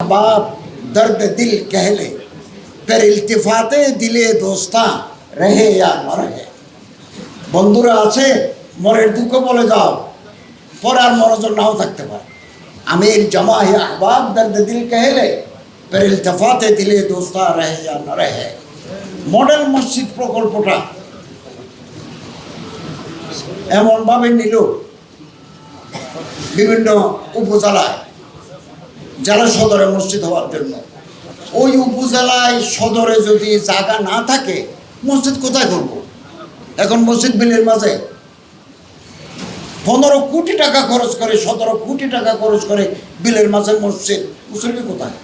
बाप दर्द दिल कह ले फिर इल्तिफाते दिले दोस्ता রেহে আর মরহে বন্ধুরা আছে, মরের দুঃখ বলে যাও, পরে আর মরজন নাও থাকতে পারে। আমির জমা হে আহবাব দর্দ দিল কেহেলে, ফের ইলতফাতে দিলে দোস্তা, রেহে আর না রেহে। মডেল মসজিদ প্রকল্পটা এমনভাবে নিল বিভিন্ন উপজেলায়। জেলা সদরে মসজিদ হওয়ার জন্য। ওই উপজেলায় সদরে যদি জায়গা না থাকে, মসজিদ কোথায় করব? এখন মসজিদ বিলের মাঝে পনেরো কোটি টাকা খরচ করে, সতেরো কোটি টাকা খরচ করে বিলের মাঝে মসজিদ। মুসলিম কোথায়?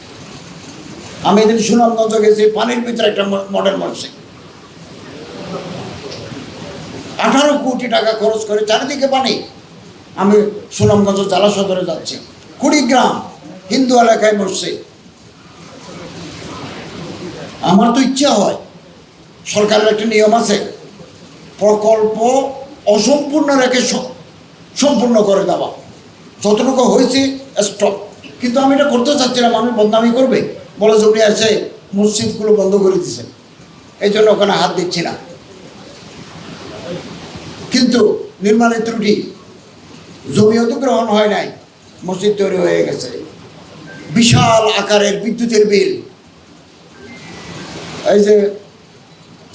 আমি এদিন সুনামগঞ্জ গেছি, পানির ভিতরে একটা মডেল মসজিদ। আঠারো কোটি টাকা খরচ করে চারিদিকে পানি। আমি সুনামগঞ্জ জেলা সদরে যাচ্ছি। কুড়িগ্রাম হিন্দু এলাকায় মসজিদ আমার তো ইচ্ছা হয়, সরকারের একটা নিয়ম আছে, প্রকল্প অসম্পূর্ণ রেখে সম্পূর্ণ করে দেওয়া। যতটুকু হয়েছে স্টপ কিন্তু আমি এটা করতে চাচ্ছিলাম আমি বদনামি করবে। বলে উনি এসে মসজিদগুলো বন্ধ করে দিয়েছেন এই জন্য ওখানে হাত দিচ্ছি না। কিন্তু নির্মাণের ত্রুটি, জমিও তো গ্রহণ হয় নাই, মসজিদ তৈরি হয়ে গেছে। বিশাল আকারের বিদ্যুতের বিল। এই যে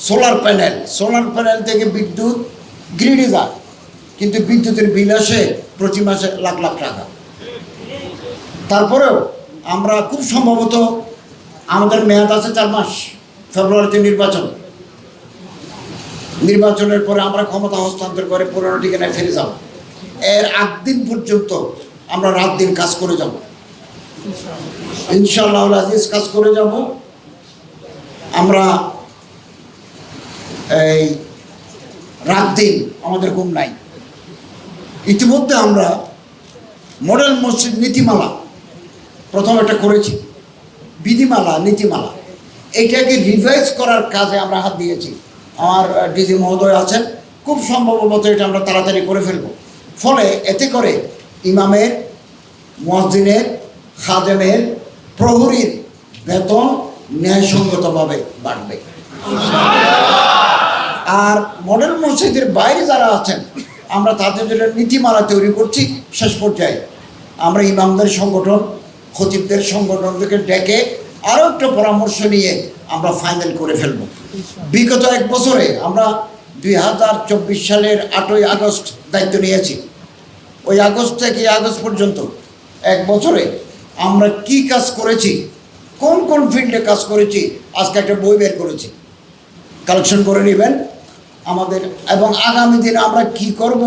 সোলার প্যানেল সোলার প্যানেল থেকে বিদ্যুৎ গ্রিডে যায়, কিন্তু বিদ্যুতের বিল আসে প্রতি মাসে লাখ লাখ টাকা। তারপরেও আমরা খুব সম্ভবত আমাদের মেয়াদ আছে চার মাস, ফেব্রুয়ারিতে নির্বাচন। নির্বাচনের পরে আমরা ক্ষমতা হস্তান্তর করে পুরনো ঠিকানায় ফিরে যাব। এর আগ দিন পর্যন্ত আমরা রাত দিন কাজ করে যাব। ইনশাআল্লাহ আজিজ কাজ করে যাব। আমরা এই রাত দিন আমাদের ঘুম নাই। ইতিমধ্যে আমরা মডেল মসজিদ নীতিমালা প্রথম একটা করেছি। বিধিমালা, নীতিমালা। এইটাকে রিভাইজ করার কাজে আমরা হাত দিয়েছি। আমার ডিজি মহোদয় আছেন। খুব সম্ভবত এটা আমরা তাড়াতাড়ি করে ফেলব। ফলে এতে করে ইমামের মসজিদের খাদেমের প্রহরীর বেতন ন্যায়সঙ্গতভাবে বাড়বে। আর মডেল মসজিদের বাইরে যারা আছেন, আমরা তাদের জন্য নীতিমালা তৈরি করছি শেষ পর্যায়ে। আমরা ইমামদের সংগঠন, খতিবদের সংগঠন থেকে ডেকে আরও একটা পরামর্শ নিয়ে আমরা ফাইনাল করে ফেলব। বিগত এক বছরে আমরা দুই হাজার চব্বিশ সালের আটই আগস্ট দায়িত্ব নিয়েছি। ওই আগস্ট থেকে আগস্ট পর্যন্ত এক বছরে আমরা কি কাজ করেছি? কোন কোন ফিল্ডে কাজ করেছি? আজকে একটা বই বের করেছি। কালেকশন করে নেবেন আমাদের, এবং আগামী দিনে আমরা কি করব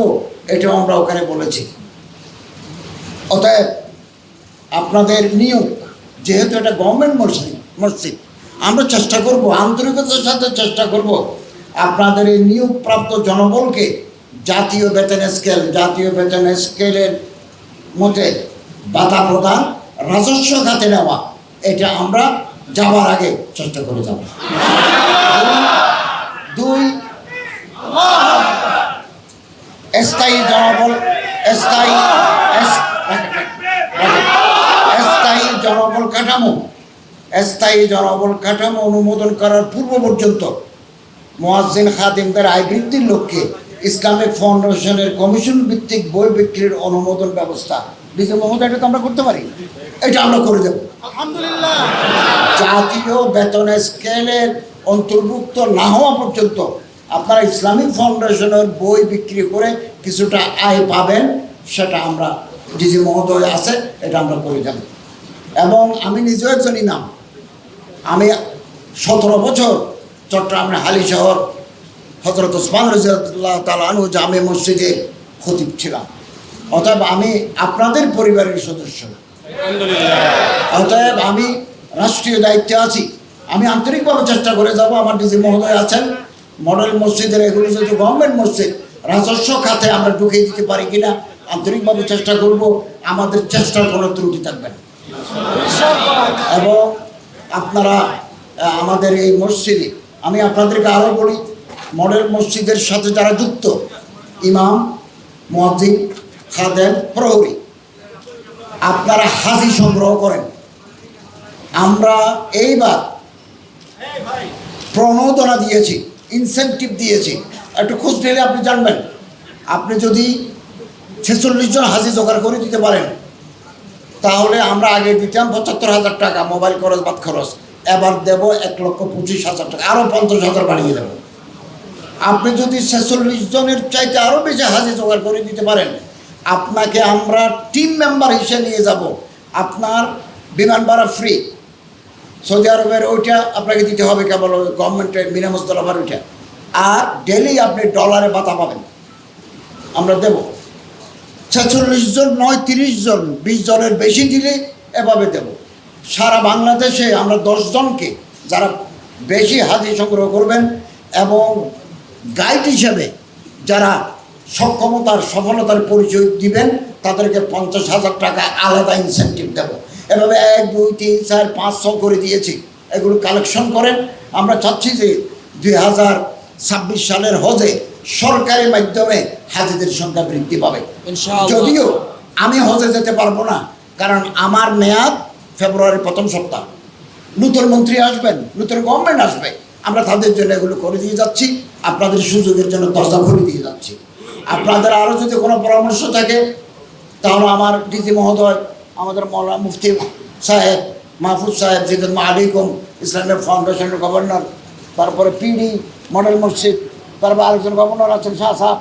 এটাও আমরা ওখানে বলেছি। অতএব আপনাদের নিয়োগ, যেহেতু এটা গভর্নমেন্ট মসজিদ মসজিদ, আমরা চেষ্টা করব, আন্তরিকতার সাথে চেষ্টা করব আপনাদের এই নিয়োগপ্রাপ্ত জনবলকে জাতীয় বেতন স্কেল জাতীয় বেতন স্কেলের মধ্যে বাধা প্রদান রাজস্ব খাতে নেওয়া, এটা আমরা যাওয়ার আগে চেষ্টা করে যাব দুই স্থায়ী জনবল, স্থায়ী। স্থায়ী জনবল কাঠামো, স্থায়ী জনবল কাঠামো অনুমোদন করার পূর্ব পর্যন্ত মোয়াজ্জিন খাদিমদের আয় বৃদ্ধির লক্ষ্যে ইসলামিক ফাউন্ডেশনের কমিশন ভিত্তিক বই বিক্রির অনুমোদন ব্যবস্থা। ডিসি মহোদয় এটা তো আমরা করতে পারি। এটা আমরা করে দেব। আলহামদুলিল্লাহ। জাতীয় বেতন স্কেলের অন্তর্ভুক্ত না হওয়া পর্যন্ত আপনারা ইসলামিক ফাউন্ডেশনের বই বিক্রি করে কিছুটা আয় পাবেন সেটা আমরা ডিজি মহোদয় আছে এটা আমরা করে যাব এবং আমি নিজেও একজন ইমাম। আমি সতেরো বছর চট্টগ্রামের হালি শহর হজরত ওসমান রাজিয়াল্লাহ তালু জামে মসজিদে খতিব ছিলাম। অতএব আমি আপনাদের পরিবারের সদস্য অতএব আমি রাষ্ট্রীয় দায়িত্বে আছি। আমি আন্তরিকভাবে চেষ্টা করে যাব। আমার ডিজি মহোদয় আছেন। মডেল মসজিদের এগুলো যেহেতু গভর্নমেন্ট মসজিদ রাজস্ব খাতে আমরা ঢুকিয়ে দিতে পারি কিনা আন্তরিকভাবে চেষ্টা করব। আমাদের চেষ্টার কোনো ত্রুটি থাকবে না। এবং আপনারা আমাদের এই মসজিদে আমি আপনাদেরকে আরও বলি মডেল মসজিদের সাথে যারা যুক্ত, ইমাম, মুয়াজ্জিন, খাদেম, প্রহরী, আপনারা হাজি সংগ্রহ করেন। আমরা এইবার প্রণোদনা দিয়েছি ইনসেন্টিভ দিয়েছি। একটু খোঁজ নিলে আপনি জানবেন। আপনি যদি ছেচল্লিশ জন হাজি জোগাড় করে দিতে পারেন, তাহলে আমরা আগে দিতাম পঁচাত্তর হাজার টাকা মোবাইল খরচ বাদ খরচ। এবার দেব এক লক্ষ পঁচিশ হাজার টাকা আরও পঞ্চাশ হাজার বাড়িয়ে দেবো। আপনি যদি ছেচল্লিশ জনের চাইতে আরও বেশি হাজি জোগাড় করে দিতে পারেন, আপনাকে আমরা টিম মেম্বার হিসেবে নিয়ে যাব। আপনার বিমান ভাড়া ফ্রি সৌদি আরবের ওইটা আপনাকে দিতে হবে কেবল গভর্নমেন্টের বিনামূল্য ভাড়া ওইটা। আর ডেলি আপনি ডলারে বাতা পাবেন। আমরা দেব। ছেচল্লিশ জন নয়, তিরিশ জন, বিশ জনের বেশি দিলে এভাবে দেব। সারা বাংলাদেশে আমরা জনকে যারা বেশি হাজি সংগ্রহ করবেন এবং গাইড হিসেবে যারা সক্ষমতার সফলতার পরিচয় দিবেন তাদেরকে পঞ্চাশ হাজার টাকা আলাদা ইনসেন্টিভ দেব। এভাবে এক দুই তিন চার পাঁচ ছ করে দিয়েছি। এগুলো কালেকশন করেন। আমরা চাচ্ছি যে দুই হাজার ছাব্বিশ সালের হজে সরকারি মাধ্যমে হাজিদের সংখ্যা বৃদ্ধি পাবে। যদিও আমি হজে যেতে পারব না কারণ আমার মেয়াদ ফেব্রুয়ারির প্রথম সপ্তাহ। নতুন মন্ত্রী আসবেন নতুন গভর্নমেন্ট আসবে। আমরা তাদের জন্য এগুলো করে দিয়ে যাচ্ছি। আপনাদের সুযোগের জন্য দরজা খুলে দিয়ে যাচ্ছি। আপনাদের আরও যদি কোনো পরামর্শ থাকে, তাহলে আমার ডিজি মহোদয়, আমাদের মৌলানা মুফতি সাহেব, মাহফুজ সাহেব, জিদুল আলিকুম ইসলামিক ফাউন্ডেশনের গভর্নর তারপরে পিডি মডেল মসজিদ, তারপর আরেকজন গভর্নর আছেন শাহ সাহেব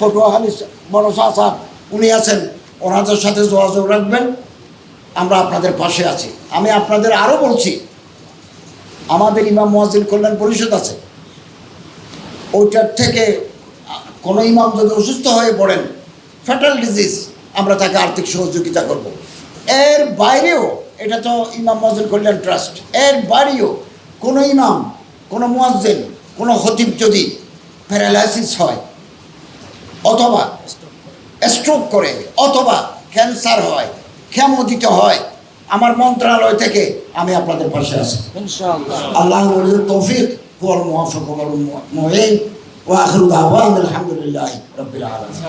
পটুয়াখালী বড় শাহ সাহেব, উনি আছেন, ওনাদের সাথে যোগাযোগ রাখবেন, আমরা আপনাদের পাশে আছি। আমি আপনাদের আরও বলছি, আমাদের ইমাম মহাজিল কল্যাণ পরিষদ আছে ওইটার থেকে কোনো ইমাম যদি অসুস্থ হয়ে পড়েন ফ্যাটাল ডিজিজ আমরা তাকে আর্থিক সহযোগিতা করব। এর বাইরেও এটা তো ইমাম মহাজিল কল্যাণ ট্রাস্ট এর বাইরেও কোনো ইমাম কোনো মুয়াজ্জিন কোনো খতিব যদি প্যারালাইসিস হয় অথবা স্ট্রোক করে অথবা ক্যান্সার হয় ক্ষেমোদিত হয় আমার মন্ত্রণালয় থেকে আমি আপনাদের পাশে আছি আল্লাহ তৌফিক هو الموفق والمعين وآخر دعوانا الحمد لله رب العالمين.